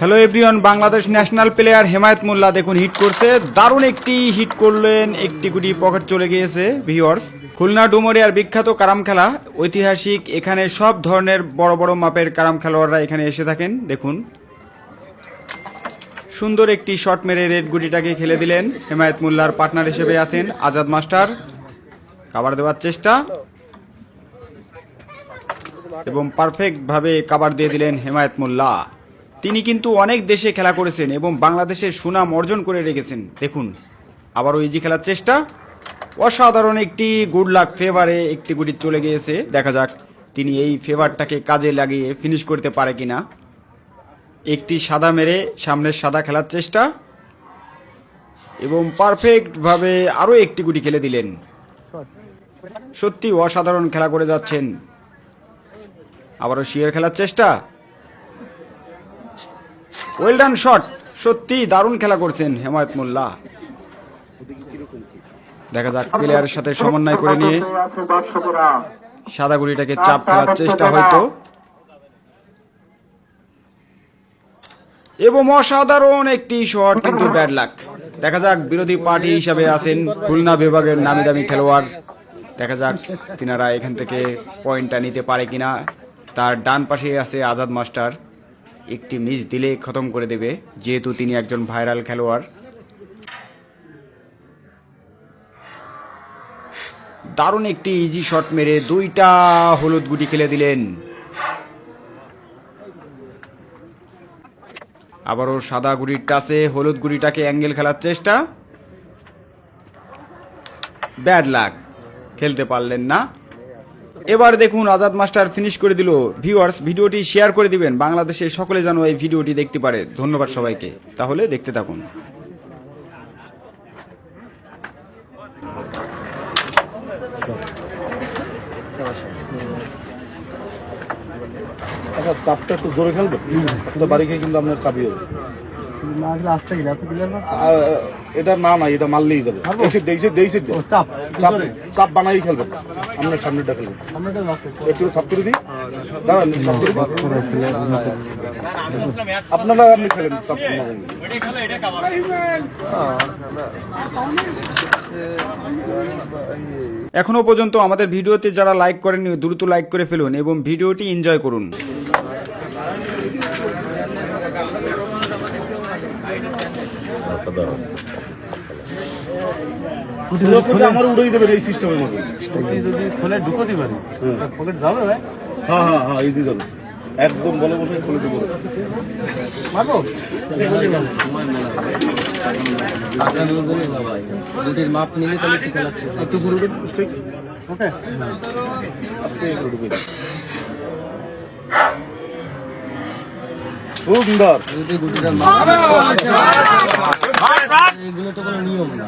Hello everyone Bangladesh national player Hemayet Molla দেখুন hit করছে। দারুণ একটি হিট করলেন, একটি গুটি পকেট চলে গিয়েছে ভিওয়ার্স খুলনা ডুমরিয়ার বিখ্যাত কারাম খেলা, ঐতিহাসিক, এখানে সব ধরনের বড় বড় মাপের কারাম খেলোয়াড়রা এখানে এসে থাকেন, দেখুন। সুন্দর একটি শট মেরে রেড গুটিটাকে খেলে দিলেন। হেমায়েত মোল্লার পার্টনার হিসেবে আছেন আজাদ মাস্টার। কাবার দেওয়ার চেষ্টা। এবং পারফেক্টভাবে কাবার দিয়ে দিলেন হেমায়েত মোল্লা। তিনি কিন্তু অনেক দেশে খেলা করেছেন এবং বাংলাদেশের সুনাম অর্জন করে রেখেছেন। দেখুন, আবারও ইজি খেলার চেষ্টা। অসাধারণ একটি গুড লাক ফেভারে একটি গুটি চলে গিয়েছে। দেখা যাক, তিনি এই ফেভারটাকে কাজে লাগিয়ে ফিনিশ করতে পারে কিনা। একটি সাদা মেরে সামনের সাদা খেলার চেষ্টা এবং পারফেক্টভাবে আরও একটি গুটি খেলে দিলেন। সত্যি অসাধারণ খেলা করে যাচ্ছেন। আবারও শিয়ের খেলার চেষ্টা। ওয়েল ডান শট সত্যি দারুণ খেলা করছেন হেমায়ত মোল্লা। দেখা যাক প্লেয়ারের সাথে সমন্বয় করে নিয়ে সাদা গুড়িটাকে চাপ খেলার চেষ্টা হয়তো। এবং অসাধারণ একটি শট কিন্তু ব্যাড লাক দেখা যাক, বিরোধী পার্টি হিসাবে আছেন খুলনা বিভাগের নামি দামি খেলোয়াড়। দেখা যাক, তিনারা এখান থেকে পয়েন্টটা নিতে পারে কিনা। তার ডান পাশে আছে আজাদ মাস্টার। একটি মিস দিলে খতম করে দেবে, যেহেতু তিনি একজন ভাইরাল খেলোয়াড়। দারুণ একটি ইজি শট মেরে দুইটা হলুদ গুটি খেলে দিলেন। আবারও সাদা গুড়ির টাসে হলুদ গুড়িটাকে অ্যাঙ্গেল খেলার চেষ্টা। ব্যাড লাক, খেলতে পারলেন না। এবার দেখুন আজাদ মাস্টার ফিনিশ করে দিল। ভিউয়ার্স, ভিডিওটি শেয়ার করে দিবেন। বাংলাদেশে সকলে যেন এই ভিডিওটি দেখতে পারে। ধন্যবাদ সবাইকে। তাহলে দেখতে থাকুন। আচ্ছা চাপটা একটু জোরে খেলবে? কিন্তু বাড়ি গিয়ে কিন্তু আপনার চাবি হবে। এটা না না এটা মারলেই যাবে। চাপ চাপ বানাই খেলবেন আপনার সামনেটা খেলবেন একটু চাপ করে দিই। দাঁড়ান চাপ করে দিই। আপনারা আপনি খেলেন এখনও পর্যন্ত আমাদের ভিডিওতে যারা লাইক করেননি দ্রুত লাইক করে ফেলুন এবং ভিডিওটি এনজয় করুন। আমার উড়েই দেবেন এই সিস্টেমের মধ্যে। যদি খোলে ঢুকো দিবেন পকেট যাবে ভাই? হ্যাঁ হ্যাঁ হ্যাঁ এই দিয়ে যাবেন একদম বলে বসে খুলে দেবো। মারবো? দুটির মাপ নিলে তাহলে ঠিক লাগছে একটু ওকে। সুন্দর। এগুলো তো কোনো নিয়ম না।